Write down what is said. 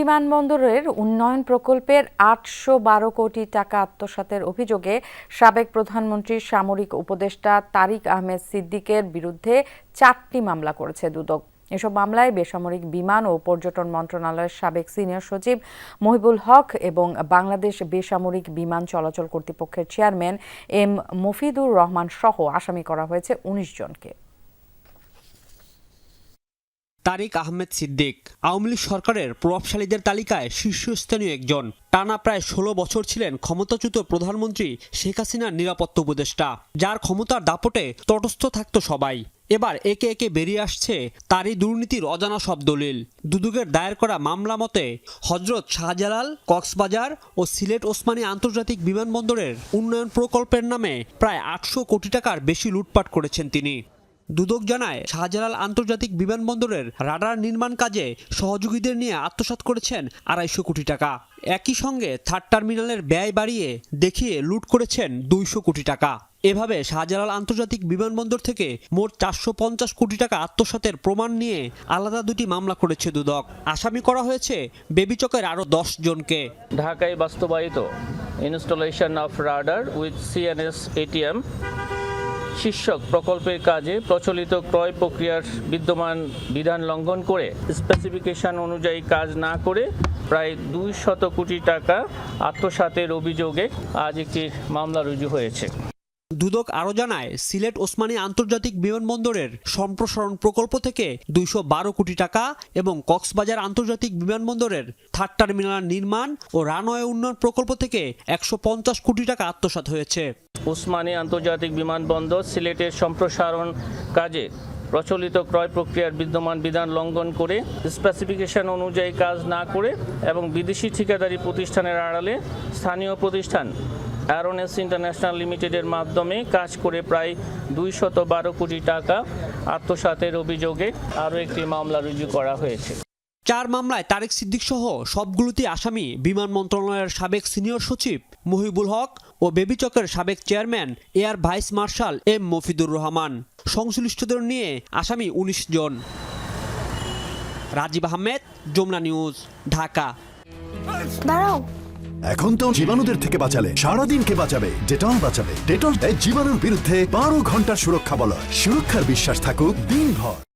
বিমানবন্দরের উন্নয়ন প্রকল্পের আটশো বারো কোটি টাকা আত্মসাতের অভিযোগে সাবেক প্রধানমন্ত্রী সামরিক উপদেষ্টা তারিক আহমেদ সিদ্দিকের বিরুদ্ধে চারটি মামলা করেছে দুদক। এসব মামলায় বেসামরিক বিমান ও পর্যটন মন্ত্রণালয়ের সাবেক সিনিয়র সচিব মহিবুল হক এবং বাংলাদেশ বেসামরিক বিমান চলাচল কর্তৃপক্ষের চেয়ারম্যান এম মফিদুর রহমান সহ আসামি করা হয়েছে উনিশ জনকে। তারিক আহমেদ সিদ্দিক, আওয়ামী লীগ সরকারের প্রভাবশালীদের তালিকায় শীর্ষস্থানীয় একজন। টানা প্রায় ষোলো বছর ছিলেন ক্ষমতাচ্যুত প্রধানমন্ত্রী শেখ হাসিনার নিরাপত্তা উপদেষ্টা, যার ক্ষমতার দাপটে তটস্থ থাকত সবাই। এবার একে একে বেরিয়ে আসছে তারই দুর্নীতির অজানা সব দলিল। দুদুকের দায়ের করা মামলা মতে হজরত শাহজালাল, কক্সবাজার ও সিলেট ওসমানী আন্তর্জাতিক বিমানবন্দরের উন্নয়ন প্রকল্পের নামে প্রায় আটশো কোটি টাকার বেশি লুটপাট করেছেন তিনি। দুদক জানায়, শাহজালাল আন্তর্জাতিক বিমানবন্দরের রাডার নির্মাণ কাজে সহযোগীদের নিয়ে আত্মসাৎ করেছেন আড়াইশো কোটি টাকা। একই সঙ্গে থার্ড টার্মিনালের ব্যয় বাড়িয়ে দেখিয়ে লুট করেছেন দুইশো কোটি টাকা। এভাবে শাহজালাল আন্তর্জাতিক বিমানবন্দর থেকে মোট চারশো পঞ্চাশ কোটি টাকা আত্মসাতের প্রমাণ নিয়ে আলাদা দুটি মামলা করেছে দুদক। আসামি করা হয়েছে বেবিচকের আরও দশ জনকে। ঢাকায় বাস্তবায়িত installation of radar with CNS ATM শীর্ষক প্রকল্পের কাজে প্রচলিত ক্রয় প্রক্রিয়ার বিদ্যমান বিধান লঙ্ঘন করে স্পেসিফিকেশন অনুযায়ী কাজ না করে প্রায় দুই শত কোটি টাকা আত্মসাতের অভিযোগে আজ একটি মামলা রুজু হয়েছে। দুদক আরও জানায়, সিলেট ওসমানী আন্তর্জাতিক বিমানবন্দরের সম্প্রসারণ প্রকল্প থেকে দুইশো বারো কোটি টাকা এবং কক্সবাজার আন্তর্জাতিক বিমানবন্দরের থার্ড টার্মিনাল নির্মাণ ও রানওয়ে উন্নয়ন প্রকল্প থেকে একশো পঞ্চাশ কোটি টাকা আত্মসাৎ হয়েছে। উসমানী আন্তর্জাতিক বিমানবন্দর সিলেটের সম্প্রসারণ কাজে প্রচলিত ক্রয় প্রক্রিয়ার বিদ্যমান বিধান লঙ্ঘন করে স্পেসিফিকেশন অনুযায়ী কাজ না করে এবং বিদেশি ঠিকাদারি প্রতিষ্ঠানের আড়ালে স্থানীয় প্রতিষ্ঠান অ্যারোনেস ইন্টারন্যাশনাল লিমিটেডের মাধ্যমে কাজ করে প্রায় দুইশত বারো কোটি টাকা আত্মসাতের অভিযোগে আরও একটি মামলা রুজু করা হয়েছে। চার মামলায় তারেক সিদ্দিক সহ সবগুলোতে আসামি বিমান মন্ত্রণালয়ের সাবেক সিনিয়র সচিব মহিবুল হক ও বেবিচকের সাবেক chairman air vice marshal M Mofidur Rahman. সংশ্লিষ্টদের নিয়ে আসামি উনিশ জন। রাজীব আহমেদ যমুনা নিউজ ঢাকা। দাঁড়াও এখন তো জীবাণুদের থেকে বাঁচালে, সারাদিন কে বাঁচাবে, ডেটল বাঁচাবে। ডেটল জীবাণুর বিরুদ্ধে বারো ঘণ্টার সুরক্ষা বলয়। সুরক্ষার বিশ্বাস থাকুক দিনভর।